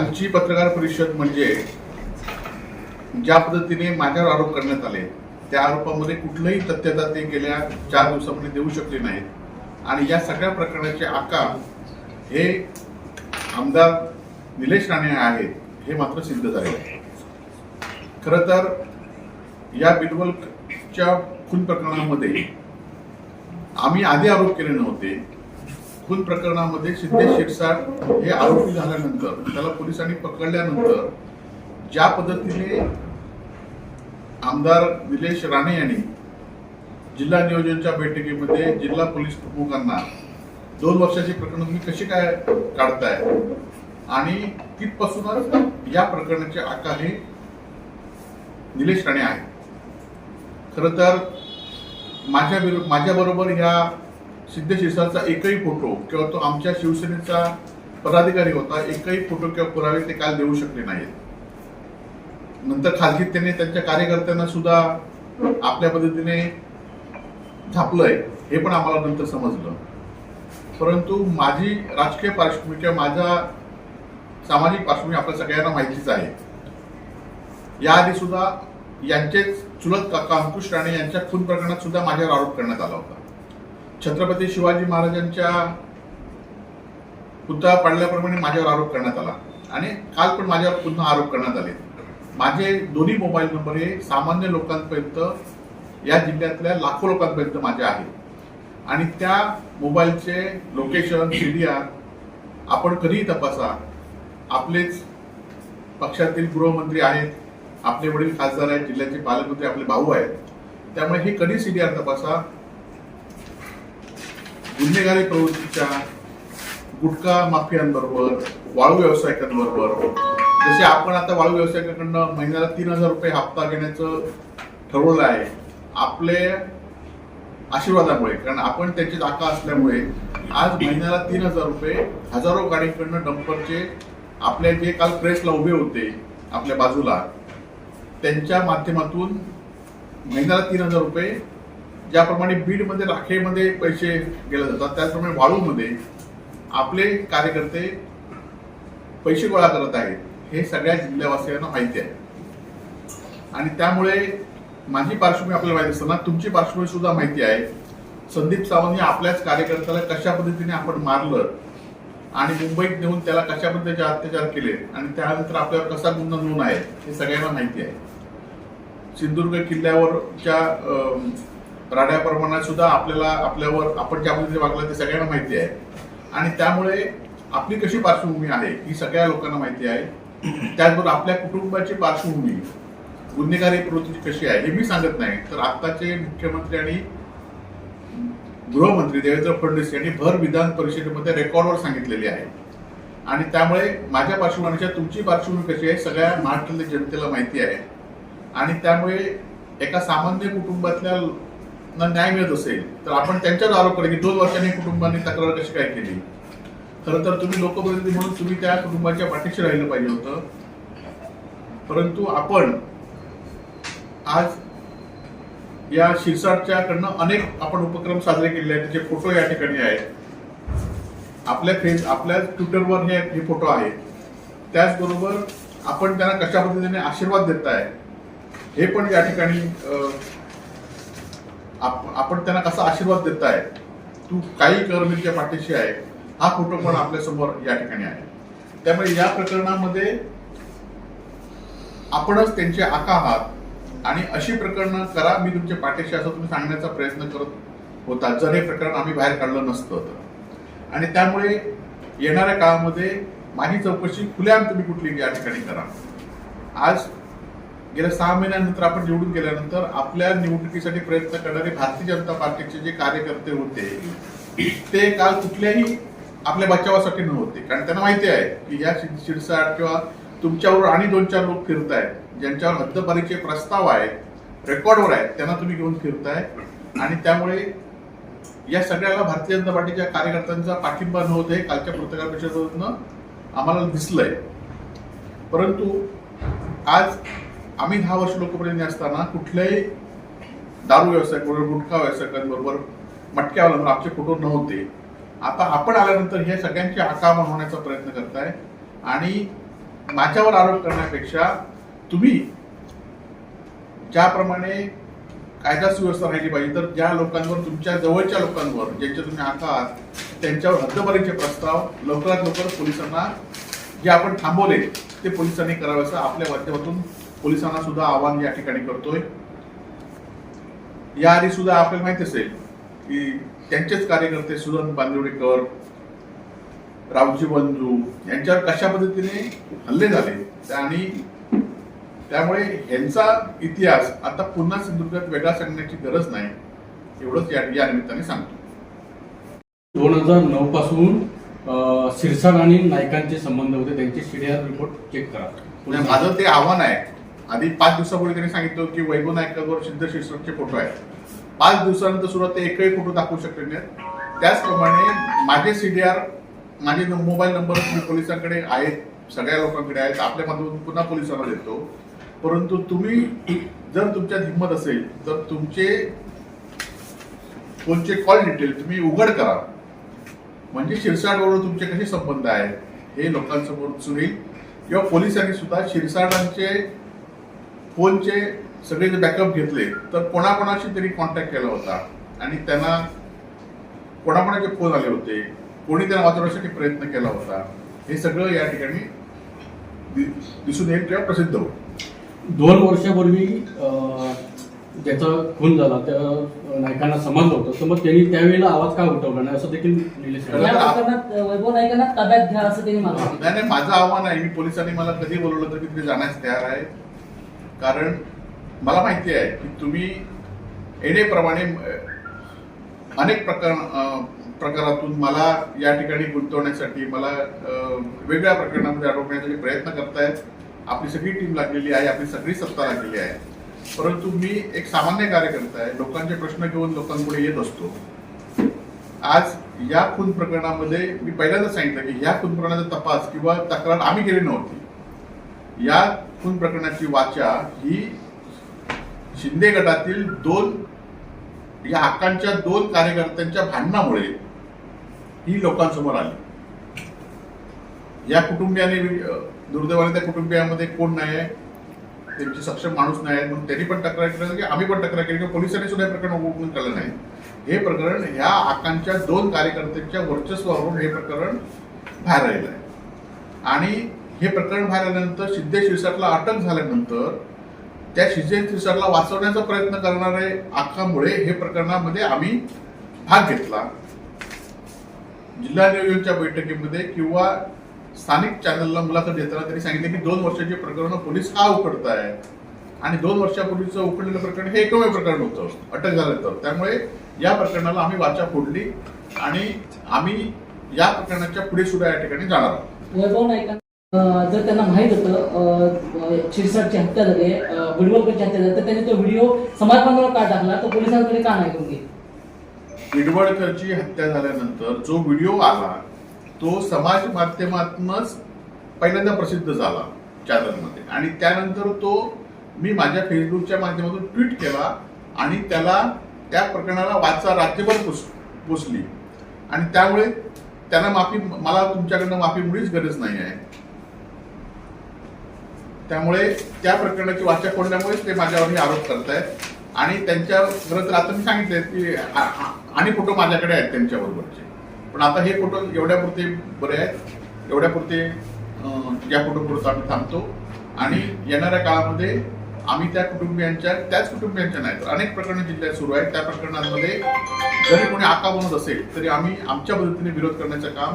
कालची पत्रकार परिषद म्हणजे ज्या पद्धतीने माझ्यावर आरोप करण्यात आले त्या आरोपामध्ये कुठलंही तथ्यता ते गेल्या चार दिवसामध्ये देऊ शकले नाहीत. आणि या सगळ्या प्रकरणाचे आकार हे आमदार निलेश राणे आहेत हे मात्र सिद्ध झाले आहे. खरं तर या बिरबलच्या खून प्रकरणामध्ये आम्ही आधी आरोप केले नव्हते खून प्रकरणामध्ये सिद्धेश शिरसाट हे आरोपी झाल्यानंतर त्याला पोलिसांनी पकडल्यानंतर ज्या पद्धतीने आमदार निलेश राणे यांनी जिल्हा नियोजनच्या बैठकीमध्ये जिल्हा पोलीस प्रमुखांना दोन वर्षाची प्रकरण तुम्ही कशी काय काढताय? आणि तिथपासूनच या प्रकरणाचे आकार हे निलेश राणे आहे खरं तर माझ्या माझ्याबरोबर ह्या सिद्ध शिरसाटचा एकही फोटो किंवा तो आमच्या शिवसेनेचा पदाधिकारी होता एकही फोटो किंवा पुरावे ते काल देऊ शकले नाहीत. नंतर खाजगीत त्यांनी त्यांच्या कार्यकर्त्यांना सुद्धा आपल्या पद्धतीने झापलंय हे पण आम्हाला नंतर समजलं. परंतु माझी राजकीय पार्श्वभूमी किंवा माझा सामाजिक पार्श्वभूमी आपल्या सगळ्यांना माहितीच आहे. याआधी सुद्धा यांचेच चुलत काका अंकुश राणे यांच्या खून प्रकरणात सुद्धा माझ्यावर आरोप करण्यात आला होता. छत्रपती शिवाजी महाराजांच्या पुतळा पाडल्याप्रमाणे माझ्यावर आरोप करण्यात आला. आणि काल पण माझ्यावर पुन्हा आरोप करण्यात आले. माझे दोन्ही मोबाईल नंबर हे सामान्य लोकांपर्यंत या जिल्ह्यातल्या लाखो लोकांपर्यंत माझे आहेत. आणि त्या मोबाईलचे लोकेशन सीडीआर आपण कधीही तपासा. आपलेच पक्षातील गृहमंत्री आहेत. आपले वडील खासदार आहेत. जिल्ह्याचे पालकमंत्री आपले भाऊ आहेत. त्यामुळे हे कधी सीडीआर तपासा? गुन्हेगारी प्रवृत्तीच्या गुटखा माफियांबरोबर वाळू व्यावसायिकांबरोबर जसे आपण आता वाळू व्यावसायिकांकडनं महिन्याला तीन हजार रुपये हप्ता घेण्याचं ठरवलं आहे आपले आशीर्वादामुळे कारण आपण त्यांची जागा असल्यामुळे आज महिन्याला तीन हजार रुपये हजारो गाडीकडनं डंपरचे आपले जे काल प्रेसला उभे होते आपल्या बाजूला त्यांच्या माध्यमातून महिन्याला तीन हजार रुपये ज्याप्रमाणे बीडमध्ये राखेमध्ये पैसे गेले जातात त्याचप्रमाणे वाळूमध्ये आपले कार्यकर्ते पैसे गोळा करत आहेत हे सगळ्या जिल्ह्यावासियांना माहिती आहे. आणि त्यामुळे माझी पार्श्वभूमी आपल्याला माहिती असताना तुमची पार्श्वभूमी सुद्धा माहिती आहे. संदीप सावंत या आपल्याच कार्यकर्त्याला कशा पद्धतीने आपण मारलं आणि मुंबईत नेऊन त्याला कशा पद्धतीचे अत्याचार केले आणि त्यानंतर आपल्यावर कसा गुन्हा नोंद आहे हे सगळ्यांना माहिती आहे. सिंधुदुर्ग किल्ल्यावरच्या राड्या प्रमाणात सुद्धा आपल्याला आपल्यावर आपण ज्या पद्धतीने वागलं ते सगळ्यांना माहिती आहे. आणि त्यामुळे आपली कशी पार्श्वभूमी आहे ही सगळ्या लोकांना माहिती आहे. त्याचबरोबर आपल्या कुटुंबाची पार्श्वभूमी गुन्हेगारी प्रवृत्ती कशी आहे हे मी सांगत नाही. तर आत्ताचे मुख्यमंत्री आणि गृहमंत्री देवेंद्र फडणवीस यांनी भर विधान परिषदेमध्ये रेकॉर्डवर सांगितलेले आहे. आणि त्यामुळे माझ्या पार्श्वभूमीच्या तुमची पार्श्वभूमी कशी आहे सगळ्या महाराष्ट्रातल्या जनतेला माहिती आहे. आणि त्यामुळे एका सामान्य कुटुंबातल्या न्याय मिळत असेल तर आपण त्यांच्यावर आरोप करा की दोन वर्षांनी कुटुंबाने तक्रार कशी काय केली? खरं तर तुम्ही लोकप्रतिनिधी म्हणून तुम्ही त्या कुटुंबाच्या पाठीशी राहिलं पाहिजे होतं. परंतु आपण आज या शिरसाटच्या कडनं अनेक आपण उपक्रम साजरे केले आहेत त्याचे फोटो या ठिकाणी आहेत. आपल्या फेस आपल्या ट्विटरवर हे हे फोटो आहेत. त्याचबरोबर आपण त्यांना कशा पद्धतीने आशीर्वाद देताय हे पण या ठिकाणी आपण त्यांना कसा आशीर्वाद देताय? तू काही कर मी तुझ्या पाठीशी आहे. हा फोटो पण आपल्यासमोर या ठिकाणी आहे. त्यामुळे या प्रकरणामध्ये आपणच त्यांचे आका आहात आणि अशी प्रकरणं करा मी तुमच्या पाठीशी असं तुम्ही सांगण्याचा प्रयत्न करत होता. जर हे प्रकरण आम्ही बाहेर काढलं नसतं तर. आणि त्यामुळे येणाऱ्या काळामध्ये माझी चौकशी खुल्याम तुम्ही कुठली या ठिकाणी करा. आज गेल्या सहा महिन्यानंतर आपण निवडून गेल्यानंतर आपल्या निवडणुकीसाठी प्रयत्न करणारे भारतीय जनता पार्टीचे जे कार्यकर्ते होते ते काल कुठल्याही आपल्या बचावासाठी नव्हते. कारण त्यांना माहिती आहे की या शिरसाट किंवा तुमच्यावर आणि दोन चार लोक फिरत आहेत ज्यांच्यावर हद्दपारीचे प्रस्ताव आहेत रेकॉर्डवर आहेत त्यांना तुम्ही घेऊन फिरताय. आणि त्यामुळे या सगळ्याला भारतीय जनता पार्टीच्या कार्यकर्त्यांचा पाठिंबा नव्हते कालच्या पत्रकार परिषदेतनं आम्हाला दिसलंय. परंतु आज आम्ही दहा वर्ष लोकप्रतिनिधी असताना कुठल्याही दारू व्यावसायिक बरोबर गुटखा व्यावसायिकांबरोबर मटक्यावाल्यांवर आमचे फोटो नव्हते. आता आपण आल्यानंतर हे सगळ्यांची आकामन होण्याचा प्रयत्न करताय आणि माझ्यावर आरोप करण्यापेक्षा तुम्ही ज्याप्रमाणे कायदा सुव्यवस्था राहिली पाहिजे तर ज्या लोकांवर तुमच्या जवळच्या लोकांवर ज्यांच्या तुम्ही आहात त्यांच्यावर हद्दबारीचे प्रस्ताव लवकरात लवकर पोलिसांना जे आपण थांबवले ते पोलिसांनी करावे असं आपल्या माध्यमातून पोलिसांना सुद्धा आवाहन या ठिकाणी करतोय. याआधी सुद्धा आपल्याला माहीत असेल की त्यांचेच कार्यकर्ते सुदन बांदिवडेकर रावजी बंधू यांच्यावर कशा पद्धतीने हल्ले झाले आणि त्यामुळे यांचा इतिहास आता पुन्हा सिंधुदुर्गात वेगळा सांगण्याची गरज नाही एवढंच या निमित्ताने सांगतो. दोन हजार नऊ पासून शिरसाट आणि नायकांचे संबंध होते त्यांचे सीडीआर रिपोर्ट चेक करा. माझं ते आव्हान आहे. आधी पाच दिवसापूर्वी त्यांनी सांगितलं की वैभव नायकावर सिद्ध शिरसटचे फोटो आहेत. पाच दिवसानंतर सुद्धा ते एकही फोटो दाखवू शकले नाहीत. त्याचप्रमाणे माझे सीडीआर माझे न- मोबाईल नंबर तुम्ही पोलिसांकडे आहेत सगळ्या लोकांकडे आहेत आपल्या माध्यमातून पुन्हा पोलिसांना देतो. परंतु तुम्ही जर तुमच्यात हिंमत असेल तर तुमचे फोनचे कॉल डिटेल तुम्ही उघड करा. म्हणजे शिरसाटबरोबर तुमचे कसे संबंध आहेत हे लोकांसमोर सुनील. किंवा पोलिसांनी सुद्धा शिरसाटांचे फोनचे सगळे जे बॅकअप घेतले तर कोणाकोणाशी तरी कॉन्टॅक्ट केला होता. आणि त्यांना कोणाकोणाचे फोन आले होते कोणी त्यांना वाचवण्यासाठी प्रयत्न केला होता. हे सगळं या ठिकाणी दिसून येईल किंवा प्रसिद्ध होईल. दोन वर्षापूर्वी अ, ज्याचा खून झाला त्या नायकांना समजलं होतं. तर मग त्यांनी त्यावेळेला आवाज का उठवला नाही असं देखील वैभव नाईकांना ताब्यात घ्या असं त्यांनी नाही माझं आव्हान आहे मी पोलिसांनी मला कधी बोलवलं तर मी तिथे जाण्यास तयार आहे. कारण मला माहिती आहे की तुम्ही येणेप्रमाणे अनेक प्रकार प्रकारातून मला या ठिकाणी गुंतवण्यासाठी मला वेगळ्या प्रकरणामध्ये अडवण्यासाठी प्रयत्न करतायत. आपली सगळी टीम लागलेली आहे आपली सगळी सत्ता लागलेली आहे. परंतु मी एक सामान्य कार्यकर्ता आहे लोकांचे प्रश्न घेऊन लोकांपुढे येत असतो. आज या खून प्रकरणामध्ये मी पहिल्यांदा सांगितलं की या खून प्रकरणाचा तपास किंवा तक्रार आम्ही केली नव्हती. या खून प्रकरणाची वाचा ही शिंदे गटातील दोन या हक्कांच्या दोन कार्यकर्त्यांच्या भांडणामुळे ही लोकांसमोर आली. या कुटुंबियाने दुर्दैवाने त्या कुटुंबियामध्ये कोण नाही आहे त्यांची सक्षम माणूस नाही आहे म्हणून त्यांनी पण तक्रार केली की आम्ही पण तक्रार केली किंवा पोलिसांनी सुद्धा प्रकरण उघडून केलं नाही. हे प्रकरण ह्या हक्कांच्या दोन कार्यकर्त्यांच्या वर्चस्वावरून हे प्रकरण बाहेर राहिलं आहे. आणि हे प्रकरण बाहेर आल्यानंतर सिद्धेश शिरसाटला अटक झाल्यानंतर त्या सिद्धेश शिरसाटला वाचवण्याचा प्रयत्न करणारे आखामुळे हे प्रकरणामध्ये आम्ही भाग घेतला. जिल्हा नियोजनच्या बैठकीमध्ये किंवा स्थानिक चॅनलला मुलाखत देताना त्यांनी सांगितले की दोन वर्षाची प्रकरण पोलीस का उकडताय आणि दोन वर्षापूर्वीचं उकडलेलं प्रकरण हे एकमेव प्रकरण होतं अटक झाल्यानंतर. त्यामुळे या प्रकरणाला आम्ही वाचा फोडली आणि आम्ही या प्रकरणाच्या पुढे सुद्धा या ठिकाणी जाणार आहोत. जर त्यांना माहीत होतं शिरसाटची हत्या झाली बिडवळकरची हत्या झाली तर त्यांनी तो व्हिडिओ समाज बांधवांवर का टाकला? तो पोलिसांकडे का नाही करून बिडवळकरची इडवडकरची हत्या झाल्यानंतर जो व्हिडिओ आला तो समाज माध्यमातूनच पहिल्यांदा प्रसिद्ध झाला चॅनलमध्ये आणि त्यानंतर तो मी माझ्या फेसबुकच्या माध्यमातून ट्विट केला आणि त्याला त्या प्रकरणाला वाचा राज्यभर पोच पोचली आणि त्यामुळे त्यांना माफी मला तुमच्याकडनं माफी मुळीच गरज नाही आहे. त्यामुळे त्या प्रकरणाची वाचा फोडल्यामुळेच ते माझ्यावर आरोप करत आहेत आणि त्यांच्या खरं आता मी सांगितले की आणि फोटो माझ्याकडे आहेत त्यांच्याबरोबरचे. पण आता हे फोटो एवढ्यापुरते बरे आहेत. एवढ्यापुरते या फोटो आम्ही थांबतो. आणि येणाऱ्या काळामध्ये आम्ही त्या कुटुंबियांच्या त्याच कुटुंबियांच्या नाही तर अनेक प्रकरणं जिल्ह्यात सुरू आहेत. त्या प्रकरणांमध्ये जरी कोणी आका बनत असेल तरी आम्ही आमच्या पद्धतीने विरोध करण्याचं काम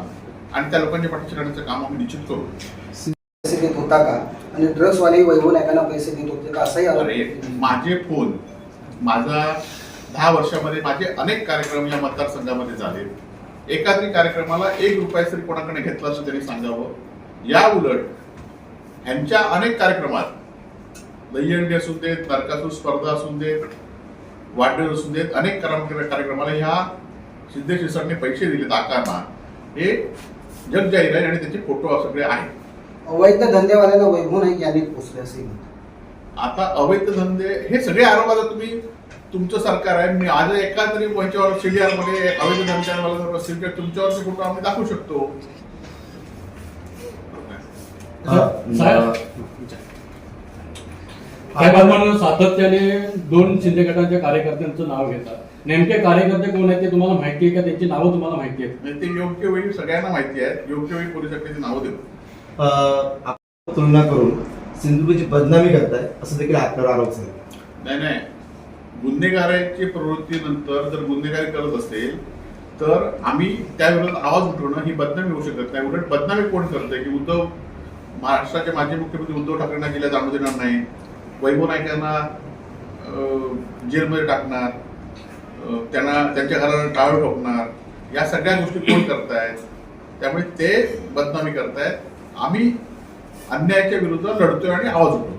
आणि त्या लोकांच्या पाठीशी राहण्याचं काम आम्ही निश्चित करू. होता का? आणि ड्रग्सवाले वैभव नायकांना पैसे देत होते का असाही आरोप अरे माझे फोन माझा दहा वर्षामध्ये माझे अनेक कार्यक्रम या मतदारसंघामध्ये झाले. एकात्री कार्यक्रमाला एक रुपया तरी कोणाकडे घेतला असं त्यांनी सांगावं? या उलट ह्यांच्या अनेक कार्यक्रमात दहीहंडी असून देत नरकासूर स्पर्धा असून देत वाढदिवस असून देत अनेक कार्यक्रम- कार्यक्रमाला ह्या सिद्धेश शिरसाटने पैसे दिलेत आकारना हे जग जाहीर आहे आणि त्याचे फोटो सगळे आहेत. अवैध धंदेवाल्यांना वैभव नाईक यांनी पोचले असे. आता अवैध धंदे हे सगळे आरोप आता तुम्ही तुमचं सरकार आहे. मी आज एका तरी यांच्यावर सीडीआरमध्ये अवैध धंद्यावाला असेल किंवा तुमच्यावरचे फोटो आम्ही दाखवू शकतो. साहेबांना सातत्याने दोन शिंदे गटाच्या कार्यकर्त्यांचं नाव घेतात. नेमके कार्यकर्ते कोण आहेत ते तुम्हाला माहिती आहे का? त्यांची नावं तुम्हाला माहिती आहेत? ते योग्य वेळी सगळ्यांना माहिती आहे योग्य वेळी पोलीस त्याची नावं देऊ आपण तुलना करून सिंधुदुर्गची बदनामी करताय असं देखील आपल्यावर आरोप झाला. नाही नाही. गुन्हेगाराची प्रवृत्तीनंतर जर गुन्हेगारी करत असेल तर आम्ही त्या आवाज उठवणं ही बदनामी होऊ शकत नाही. उलट बदनामी कोण करतंय की उद्धव महाराष्ट्राचे माजी मुख्यमंत्री उद्धव ठाकरेंना जिल्ह्यात जाणू देणार नाही वैभव नायकांना जेलमध्ये टाकणार त्यांना त्यांच्या घराला टाळं ठोकणार या सगळ्या गोष्टी कोण करतायत? त्यामुळे ते बदनामी करतायत. आम्ही अन्यायाच्या विरुद्ध लढतोय आणि आवाज उठवतोय.